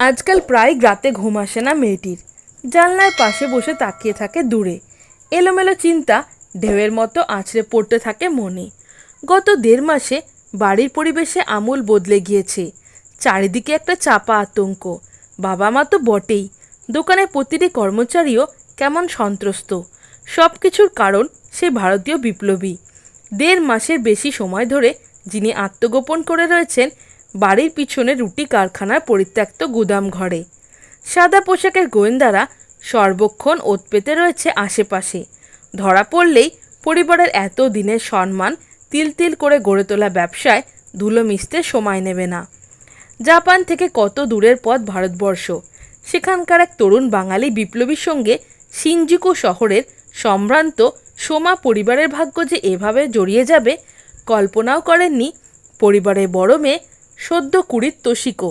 আজকাল প্রায় রাতে ঘুম আসে না মেয়েটির। জানলার পাশে বসে তাকিয়ে থাকে দূরে। এলোমেলো চিন্তা ঢেউয়ের মতো আছড়ে পড়তে থাকে মনে। গত দেড় মাসে বাড়ির পরিবেশে আমূল বদলে গিয়েছে। চারিদিকে একটা চাপা আতঙ্ক। বাবা মা তো বটেই। দোকানের প্রতিটি কর্মচারীও কেমন সন্ত্রস্ত। সব কিছুর কারণ সে ভারতীয় বিপ্লবী। দেড় মাসের বেশি সময় ধরে যিনি আত্মগোপন করে রয়েছেন বাড়ির পিছনে রুটি কারখানার পরিত্যক্ত গুদাম ঘরে। সাদা পোশাকের গোয়েন্দারা সর্বক্ষণ ওত পেতে রয়েছে আশেপাশে। ধরা পড়লেই পরিবারের এত দিনের সম্মান তিল তিল করে গড়ে তোলা ব্যবসায় ধুলো মিশতে সময় নেবে না। জাপান থেকে কত দূরের পথ ভারতবর্ষ। সেখানকার এক তরুণ বাঙালি বিপ্লবীর সঙ্গে সিনজুকু শহরের সম্ভ্রান্ত সোমা পরিবারের ভাগ্য যে এভাবে জড়িয়ে যাবে, কল্পনাও করেননি পরিবারের বড় মেয়ে সদ্য কুড়ির তোষিকো।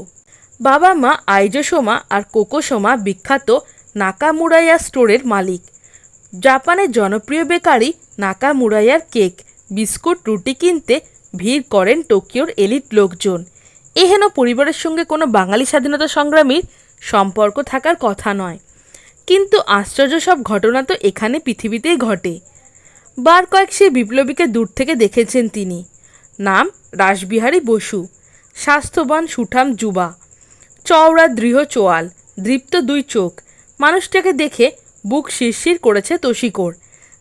বাবা মা আইজো সোমা আর কোকো সোমা বিখ্যাত নাকামুরাইয়া স্টোরের মালিক। জাপানের জনপ্রিয় বেকারি নাকামুরাইয়ার কেক, বিস্কুট, রুটি কিনতে ভিড় করেন টোকিওর এলিট লোকজন। এহেন পরিবারের সঙ্গে কোনো বাঙালি স্বাধীনতা সংগ্রামীর সম্পর্ক থাকার কথা নয়। কিন্তু আশ্চর্য সব ঘটনা তো এখানে পৃথিবীতেই ঘটে। বার কয়েক সে বিপ্লবীকে দূর থেকে দেখেছেন তিনি। নাম রাসবিহারী বসু। স্বাস্থ্যবান সুঠাম যুবা। চওড়া দৃঢ় চোয়াল, দৃপ্ত দুই চোখ। মানুষটাকে দেখে বুক শিরশির করেছে তোষিকোর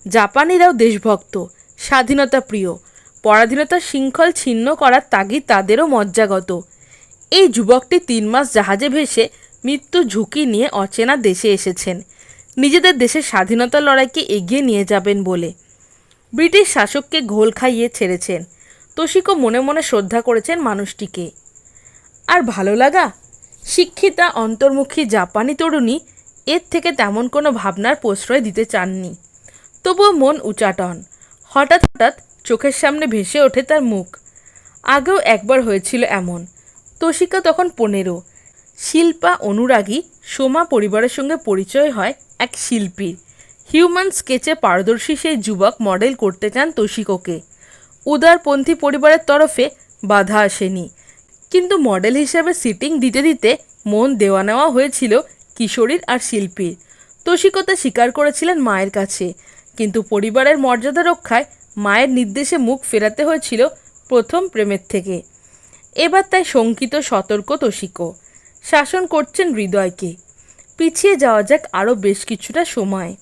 জাপানিরাও দেশভক্ত, স্বাধীনতা প্রিয়। পরাধীনতার শৃঙ্খল ছিন্ন করার তাগিদ তাদেরও মজ্জাগত। এই যুবকটি তিন মাস জাহাজে ভেসে মৃত্যু ঝুঁকি নিয়ে অচেনা দেশে এসেছেন। নিজেদের দেশের স্বাধীনতা লড়াইকে এগিয়ে নিয়ে যাবেন বলে। ব্রিটিশ শাসককে ঘোল খাইয়ে ছেড়েছেন। তোষিকো মনে মনে শ্রদ্ধা করেছেন মানুষটিকে। আর ভালো লাগা? শিক্ষিতা, অন্তর্মুখী জাপানি তরুণী, এর থেকে তেমন কোনো ভাবনার প্রশ্রয় দিতে চাননি। তবুও মন উচাটন। হঠাৎ হঠাৎ চোখের সামনে ভেসে ওঠে তার মুখ। আগেও একবার হয়েছিল এমন। তোষিকা তখন পনেরো। শিল্পা অনুরাগী, সোমা পরিবারের সঙ্গে পরিচয় হয় এক শিল্পীর। হিউম্যান স্কেচে পারদর্শী সেই যুবক মডেল করতে চান তোষিকোকে উদারপন্থী পরিবারের তরফে বাধা আসেনি। কিন্তু মডেল হিসেবে সিটিং দিতে দিতে মন দেওয়া নেওয়া হয়েছিল কিশোরীর আর শিল্পীর। তোষিকতা স্বীকার করেছিলেন মায়ের কাছে। কিন্তু পরিবারের মর্যাদা রক্ষায় মায়ের নির্দেশে মুখ ফেরাতে হয়েছিল প্রথম প্রেমের থেকে। এবার তাই শঙ্কিত, সতর্ক, তোষিকো। শাসন করছেন হৃদয়কে। পিছিয়ে যাওয়া যাক আরও বেশ কিছুটা সময়।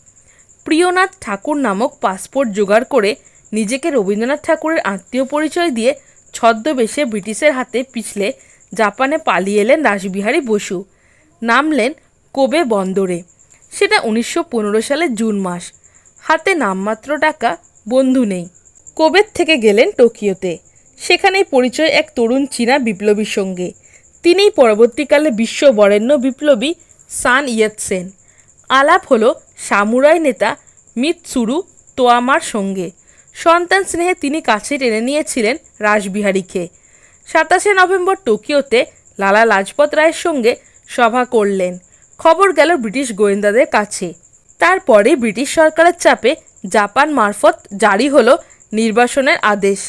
প্রিয়নাথ ঠাকুর নামক পাসপোর্ট জোগাড় করে নিজেকে রবীন্দ্রনাথ ঠাকুরের আত্মীয় পরিচয় দিয়ে ছদ্মবেশে ব্রিটিশের হাতে পিছলে জাপানে পালিয়ে এলেন রাসবিহারী বসু। নামলেন কোবে বন্দরে। সেটা উনিশশো পনেরো সালের জুন মাস। হাতে নামমাত্র টাকা, বন্ধু নেই। কোবের থেকে গেলেন টোকিওতে। সেখানেই পরিচয় এক তরুণ চীনা বিপ্লবীর সঙ্গে। তিনিই পরবর্তীকালে বিশ্ব বরেণ্য বিপ্লবী সান ইয়াতসেন আলাপ হলো সামুরাই নেতা মিতসুরু তোয়ামার সঙ্গে। সন্তান স্নেহে তিনি কাছে টেনে নিয়েছিলেন রাসবিহারীকে। সাতাশে নভেম্বর টোকিওতে লালা লাজপত রায়ের সঙ্গে সভা করলেন। খবর গেল ব্রিটিশ গোয়েন্দাদের কাছে। তারপরে ব্রিটিশ সরকারের চাপে জাপান মারফত জারি হলো নির্বাসনের আদেশ।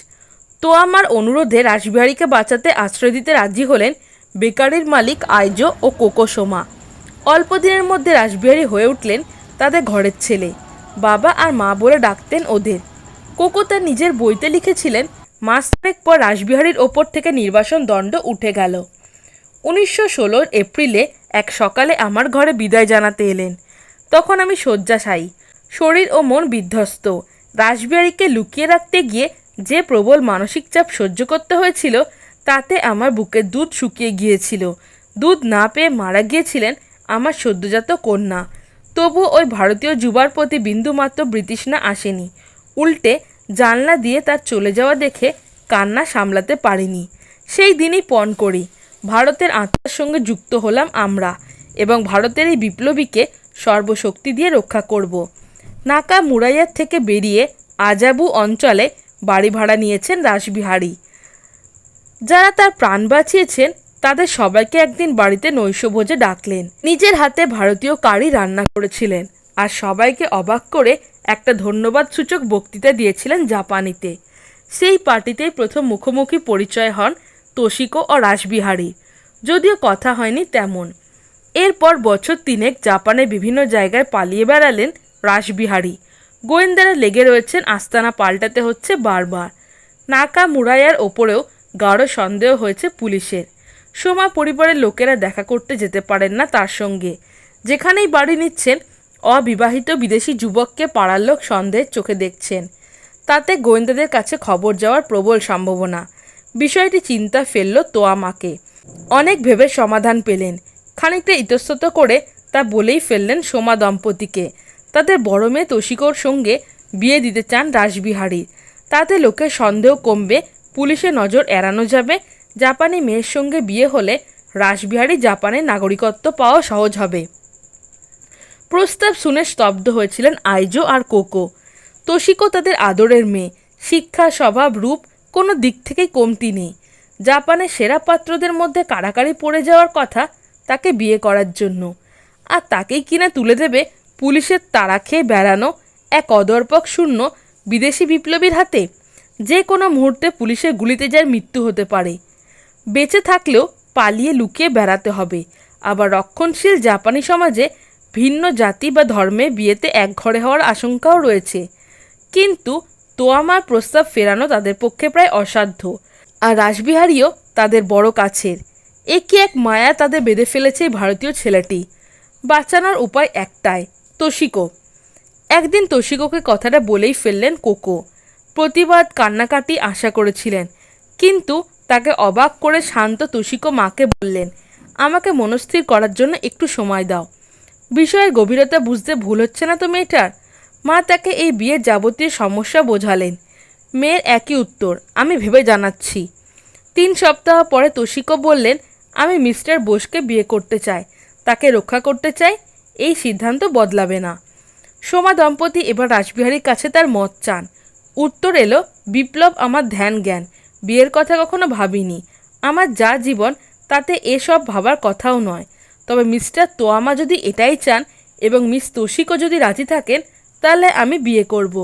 তোয়ামার অনুরোধে রাসবিহারীকে বাঁচাতে আশ্রয় দিতে রাজি হলেন বেকারির মালিক আইজো ও কোকোসোমা। অল্প দিনের মধ্যে রাসবিহারী হয়ে উঠলেন তাদের ঘরের ছেলে। বাবা আর মা বলে ডাকতেন ওদের। কোকো তার নিজের বইতে লিখেছিলেন, মাস পর রাসবিহারীর ওপর থেকে নির্বাসন দণ্ড উঠে গেল। উনিশশো ষোলোর এপ্রিলে এক সকালে আমার ঘরে বিদায় জানাতে এলেন। তখন আমি শয্যাশায়ী, শরীর ও মন বিধ্বস্ত। রাসবিহারীকে লুকিয়ে রাখতে গিয়ে যে প্রবল মানসিক চাপ সহ্য করতে হয়েছিল, তাতে আমার বুকের দুধ শুকিয়ে গিয়েছিল। দুধ না পেয়ে মারা গিয়েছিলেন আমার সদ্যজাত কন্যা। তবু ওই ভারতীয় যুবার প্রতি বিন্দুমাত্র বৃতৃষ্ণা আসেনি। উল্টে জানলা দিয়ে তার চলে যাওয়া দেখে কান্না সামলাতে পারিনি। সেই দিনই পণ করি। ভারতের আত্মার সঙ্গে যুক্ত হলাম আমরা এবং ভারতের এই বিপ্লবীকে সর্বশক্তি দিয়ে রক্ষা করব। নাকা মুরাইয়ার থেকে বেরিয়ে আজাবু অঞ্চলে বাড়ি ভাড়া নিয়েছেন রাসবিহারী। যারা তার প্রাণ বাঁচিয়েছেন, তাদের সবাইকে একদিন বাড়িতে নৈশভোজে ডাকলেন। নিজের হাতে ভারতীয় কারি রান্না করেছিলেন আর সবাইকে অবাক করে একটা ধন্যবাদ সূচক বক্তৃতা দিয়েছিলেন জাপানিতে। সেই পার্টিতেই প্রথম মুখোমুখি পরিচয় হন তোষিকো ও রাসবিহারী। যদিও কথা হয়নি তেমন। এরপর বছর তিনেক জাপানের বিভিন্ন জায়গায় পালিয়ে বেড়ালেন রাসবিহারী। গোয়েন্দারা লেগে রয়েছেন আস্তানা পাল্টাতে হচ্ছে বারবার। নাকা মুরাইয়ার ওপরেও গাঢ় সন্দেহ হয়েছে পুলিশের। সোমা পরিবারের লোকেরা দেখা করতে যেতে পারেন না তার সঙ্গে। যেখানেই বাড়ি নিচ্ছেন অবিবাহিত বিদেশি যুবককে পাড়ার লোক সন্দেহের চোখে দেখছেন। তাতে গোয়েন্দাদের কাছে খবর যাওয়ার প্রবল সম্ভাবনা। বিষয়টি চিন্তা ফেলল তোয়ামাকে অনেক ভেবে সমাধান পেলেন। খানিকটা ইতস্তত করে তা বলেই ফেললেন সোমা দম্পতিকে। তাদের বড় মেয়ে তোষিকোর সঙ্গে বিয়ে দিতে চান রাসবিহারী। তাতে লোকের সন্দেহ কমবে পুলিশের নজর এড়ানো যাবে। জাপানি মেয়ের সঙ্গে বিয়ে হলে রাসবিহারী জাপানের নাগরিকত্ব পাওয়া সহজ হবে। প্রস্তাব শুনে স্তব্ধ হয়েছিলেন আইজো আর কোকো। তোষিকো তাদের আদরের মেয়ে। শিক্ষা, স্বভাব, রূপ কোনো দিক থেকেই কমতি নেই। জাপানের সেরা পাত্রদের মধ্যে কাড়াকাড়ি পড়ে যাওয়ার কথা তাকে বিয়ে করার জন্য। আর তাকেই কিনা তুলে দেবে পুলিশের তাড়া খেয়ে বেড়ানো এক অদর্পক শূন্য বিদেশি বিপ্লবীর হাতে। যে কোনো মুহূর্তে পুলিশের গুলিতে যার মৃত্যু হতে পারে। বেঁচে থাকলেও পালিয়ে লুকিয়ে বেড়াতে হবে। আবার রক্ষণশীল জাপানি সমাজে ভিন্ন জাতি বা ধর্মে বিয়েতে এক ঘরে হওয়ার আশঙ্কাও রয়েছে। কিন্তু তোয়ামার প্রস্তাব ফেরানো তাদের পক্ষে প্রায় অসাধ্য। আর রাসবিহারীও তাদের বড় কাছের। এ কি এক মায়া তাদের বেঁধে ফেলেছে ভারতীয় ছেলেটি? বাঁচানোর উপায় একটাই, তোষিকো। একদিন তোষিকোকে কথাটা বলেই ফেললেন কোকো। প্রতিবাদ কান্নাকাটি আশা করেছিলেন, কিন্তু তাকে অবাক করে শান্ত তোষিকো মাকে বললেন, আমাকে মনস্থির করার জন্য একটু সময় দাও। বিষয়ের গভীরতা বুঝতে ভুল হচ্ছে না তো মেয়েটার? মা তাকে এই বিয়ের যাবতীয় সমস্যা বোঝালেন। মেয়ের একই উত্তর, আমি ভেবে জানাচ্ছি। তিন সপ্তাহ পরে তোষিকো বললেন, আমি মিস্টার বোসকে বিয়ে করতে চাই, তাকে রক্ষা করতে চাই, এই সিদ্ধান্ত বদলাবে না। সোমা দম্পতি এবার রাসবিহারীর কাছে তার মত চান। উত্তর এলো, বিপ্লব আমার ধ্যান জ্ঞান, বিয়ের কথা কখনো ভাবিনি। আমার যা জীবন, তাতে এসব ভাবার কথাও নয়। তবে মিস্টার তোয়ামা যদি এটাই চান এবং মিস তোষিকও যদি রাজি থাকেন, তাহলে আমি বিয়ে করব।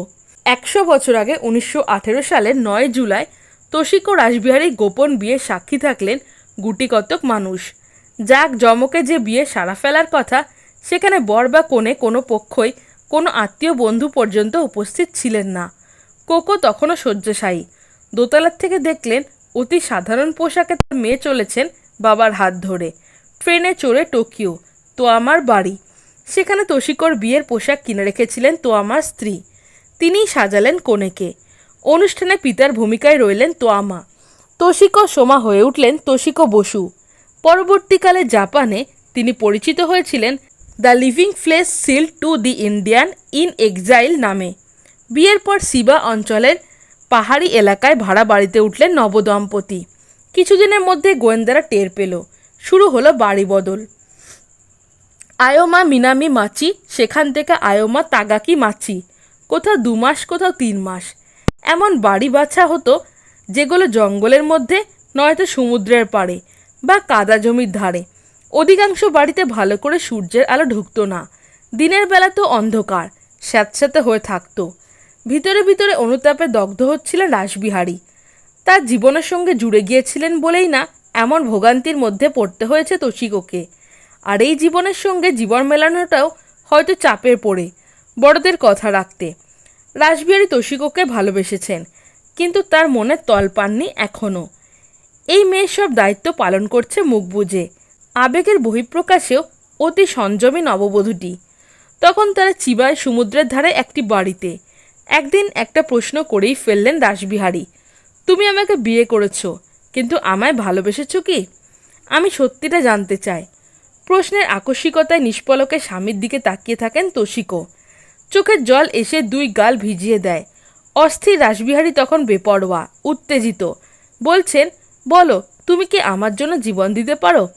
একশো বছর আগে উনিশশো আঠেরো সালের নয় জুলাই তোষিকো রাসবিহারী গোপন বিয়ের সাক্ষী থাকলেন গুটিকতক মানুষ। যাক, জমকে যে বিয়ে সারা ফেলার কথা, সেখানে বর বা কোণে কোনো পক্ষই কোনো আত্মীয় বন্ধু পর্যন্ত উপস্থিত ছিলেন না। কোকো তখনও শয্যাশায়ী। দোতলার থেকে দেখলেন অতি সাধারণ পোশাকে তার মেয়ে চলেছেন বাবার হাত ধরে। ট্রেনে চড়ে টোকিও তো আমার বাড়ি। সেখানে তোষিকর বিয়ের পোশাক কিনে রেখেছিলেন তো আমার স্ত্রী। তিনিই সাজালেন কনেকে। অনুষ্ঠানে পিতার ভূমিকায় রইলেন তোয়ামা। তোষিকো সোমা হয়ে উঠলেন তোষিকো বসু। পরবর্তীকালে জাপানে তিনি পরিচিত হয়েছিলেন the living flesh seal to the Indian in exile নামে। বিয়ের পর সিবা অঞ্চলের পাহাড়ি এলাকায় ভাড়া বাড়িতে উঠলেন নবদম্পতি। কিছুদিনের মধ্যে গোয়েন্দারা টের পেল। শুরু হলো বাড়ি বদল। আয়োমা মিনামি মাচি, সেখান থেকে আয়োমা তাগাকি মাচি। কোথাও দু মাস, কোথাও তিন মাস। এমন বাড়ি বাছা হতো যেগুলো জঙ্গলের মধ্যে, নয়তো সমুদ্রের পাড়ে বা কাদা জমির ধারে। অধিকাংশ বাড়িতে ভালো করে সূর্যের আলো ঢুকতো না। দিনের বেলা তো অন্ধকার, স্যাঁতস্যাঁতে হয়ে থাকতো। ভিতরে ভিতরে অনুতাপে দগ্ধ হচ্ছিলেন রাসবিহারী। তার জীবনের সঙ্গে জুড়ে গিয়েছিলেন বলেই না এমন ভোগান্তির মধ্যে পড়তে হয়েছে তোষিকোকে আর এই জীবনের সঙ্গে জীবন মেলানোটাও হয়তো চাপের পড়ে, বড়দের কথা রাখতে। রাসবিহারী তোষিকোকে ভালোবেসেছেন, কিন্তু তার মনে তল পাননি এখনও এই মেয়ের সব দায়িত্ব পালন করছে মুখ বুঝে আবেগের বহিঃপ্রকাশেও অতি সংযমী নববধূটি। তখন তারা চিবায় সমুদ্রের ধারে একটি বাড়িতে। একদিন একটা প্রশ্ন করেই ফেললেন রাসবিহারী, তুমি আমাকে বিয়ে করেছ কিন্তু আমায় ভালোবেসেছো কি? আমি সত্যিটা জানতে চাই। প্রশ্নের আকস্মিকতায় নিষ্পলকে স্বামীর দিকে তাকিয়ে থাকেন তোষিকো চোখের জল এসে দুই গাল ভিজিয়ে দেয়। অস্থির রাসবিহারী তখন বেপরোয়া, উত্তেজিত। বলছেন, বলো, তুমি কি আমার জন্য জীবন দিতে পারো?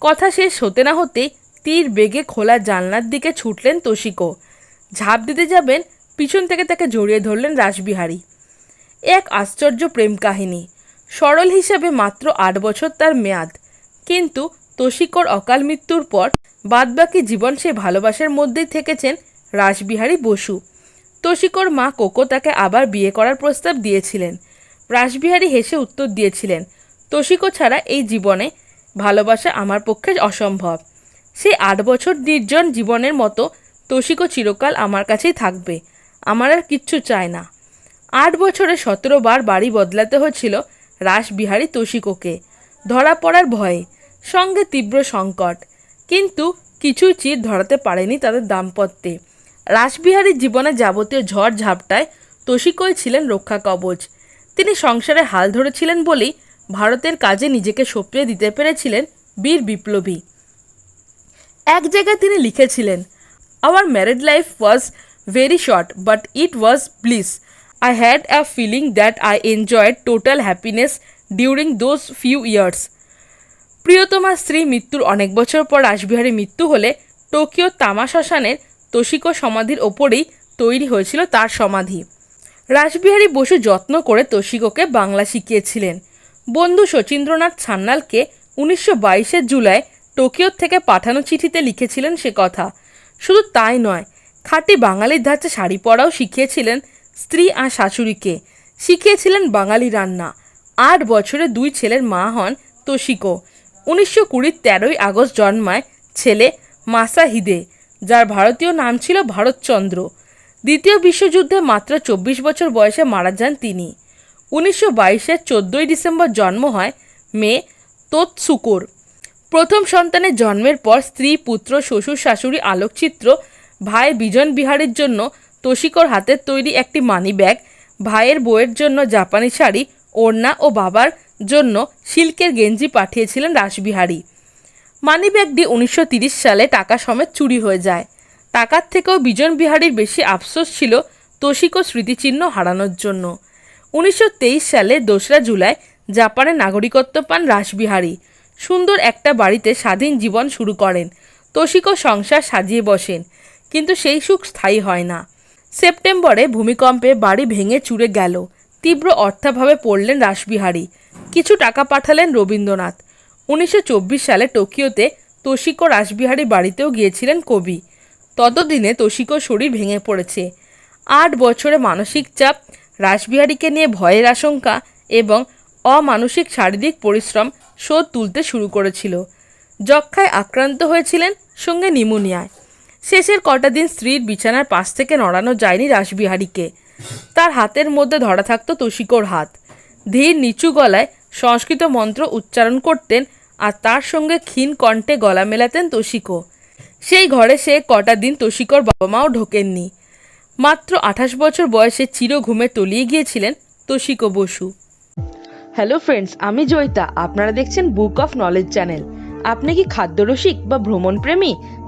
কথা শেষ হতে না হতেই তীর বেগে খোলা জানলার দিকে ছুটলেন তোষিকো ঝাঁপ দিতে যাবেন, পিছন থেকে তাকে জড়িয়ে ধরলেন রাসবিহারী। এক আশ্চর্য প্রেম কাহিনী সরল হিসাবে মাত্র আট বছর তার মেয়াদ। কিন্তু তোষিকর অকাল মৃত্যুর পর বাদবাকি জীবন সে ভালোবাসার মধ্যেই থেকেছেন রাসবিহারী বসু। তোষিকর মা কোকো তাকে আবার বিয়ে করার প্রস্তাব দিয়েছিলেন। রাসবিহারী হেসে উত্তর দিয়েছিলেন তোষিকো ছাড়া এই জীবনে ভালোবাসা আমার পক্ষে অসম্ভব। সে আট বছর নির্জন জীবনের মতো তোষিকও চিরকাল আমার কাছেই থাকবে। আমার আর কিচ্ছু চায় না। আট বছরে সতেরো বার বাড়ি বদলাতে হয়েছিল রাসবিহারী তোষিকোকে। ধরা পড়ার ভয়ে, সঙ্গে তীব্র সংকট। কিন্তু কিছুই চির ধরাতে পারেনি তাদের দাম্পত্যে। রাসবিহারীর জীবনে যাবতীয় ঝড় ঝাপটায় তোষিকই ছিলেন রক্ষা কবচ। তিনি সংসারে হাল ধরেছিলেন বলেই ভারতের কাজে নিজেকে সঁপিয়ে দিতে পেরেছিলেন বীর বিপ্লবী। এক জায়গায় তিনি লিখেছিলেন our married life was very short but it was bliss I had a feeling that I enjoyed total happiness during those few years প্রিয়তমা স্ত্রী মৃত্যুর অনেক বছর পর রাসবিহারী মৃত্যু হলে টোকিও তামা শ্মশানের তোষিকো সমাধির ওপরেই তৈরি হয়েছিল তার সমাধি। রাসবিহারী বসু যত্ন করে তোষিকোকে বাংলা শিখিয়েছিলেন। বন্ধু শচীন্দ্রনাথ সান্যালকে উনিশশো বাইশের জুলাই টোকিওর থেকে পাঠানো চিঠিতে লিখেছিলেন সে কথা। শুধু তাই নয়, খাঁটি বাঙালির ধাঁচে শাড়ি পরাও শিখিয়েছিলেন স্ত্রী আর শাশুড়িকে। শিখিয়েছিলেন বাঙালি রান্না। আট বছরে দুই ছেলের মা হন তোষিকো উনিশশো কুড়ির তেরোই আগস্ট জন্মায় ছেলে মাসাহিদে, যার ভারতীয় নাম ছিল ভারতচন্দ্র। দ্বিতীয় বিশ্বযুদ্ধে মাত্র চব্বিশ বছর বয়সে মারা যান তিনি। উনিশশো বাইশের চোদ্দোই ডিসেম্বর জন্ম হয় মেয়ে তোৎসুকোর। প্রথম সন্তানের জন্মের পর স্ত্রী, পুত্র, শ্বশুর, শাশুড়ি, আলোকচিত্র, ভাই, বিজন বিহারের জন্য তোষিকোর হাতের তৈরি একটি মানি ব্যাগ ভাইয়ের বউয়ের জন্য জাপানি শাড়ি, ওড়না ও বাবার জন্য সিল্কের গেঞ্জি পাঠিয়েছিলেন রাসবিহারী। মানি ব্যাগটি উনিশশো সালে টাকা সমেত চুরি হয়ে যায়। টাকার থেকেও বিজন বিহারীর বেশি আফসোস ছিল তোষিকো স্মৃতিচিহ্ন হারানোর জন্য। উনিশশো তেইশ সালে দোসরা জুলাই জাপানের নাগরিকত্ব পান রাসবিহারী। সুন্দর একটা বাড়িতে স্বাধীন জীবন শুরু করেন। তোষিকো সংসার সাজিয়ে বসেন, কিন্তু সেই সুখ স্থায়ী হয় না। সেপ্টেম্বরে ভূমিকম্পে বাড়ি ভেঙে চুরে গেল। তীব্র অর্থাভাবে পড়লেন রাসবিহারী। কিছু টাকা পাঠালেন রবীন্দ্রনাথ। উনিশশো চব্বিশ সালে টোকিওতে তোষিকো রাসবিহারী বাড়িতেও গিয়েছিলেন কবি। ততদিনে তোষিকোর শরীর ভেঙে পড়েছে। আট বছরে মানসিক চাপ, রাসবিহারীকে নিয়ে ভয়ের আশঙ্কা এবং অমানসিক শারীরিক পরিশ্রম শোধ তুলতে শুরু করেছিল। যক্ষায় আক্রান্ত হয়েছিলেন সঙ্গে নিমোনিয়ায়। শেষের কটা দিন স্ত্রীর বিছানার পাশ থেকে নড়ানো যায়নি রাসবিহারীকে। তার হাতের মধ্যে ধরা থাকতো তোষিকোর হাত। ধীর, নিচু গলায় সংস্কৃত মন্ত্র উচ্চারণ করতেন আর তার সঙ্গে ক্ষীণ কণ্ঠে গলা মেলাতেন তোষিকো। সেই ঘরে সে কটা দিন তোষিকোর বাবা মাও ঢোকেননি। মাত্র আঠাশ বছর বয়সে চির ঘুমে তলিয়ে গিয়েছিলেন তোষিকো বসু। হ্যালো ফ্রেন্ডস, আমি জয়িতা। আপনারা দেখছেন বুক অফ নলেজ চ্যানেল। আপনি কি খাদ্যরসিক বা ভ্রমণ প্রেমী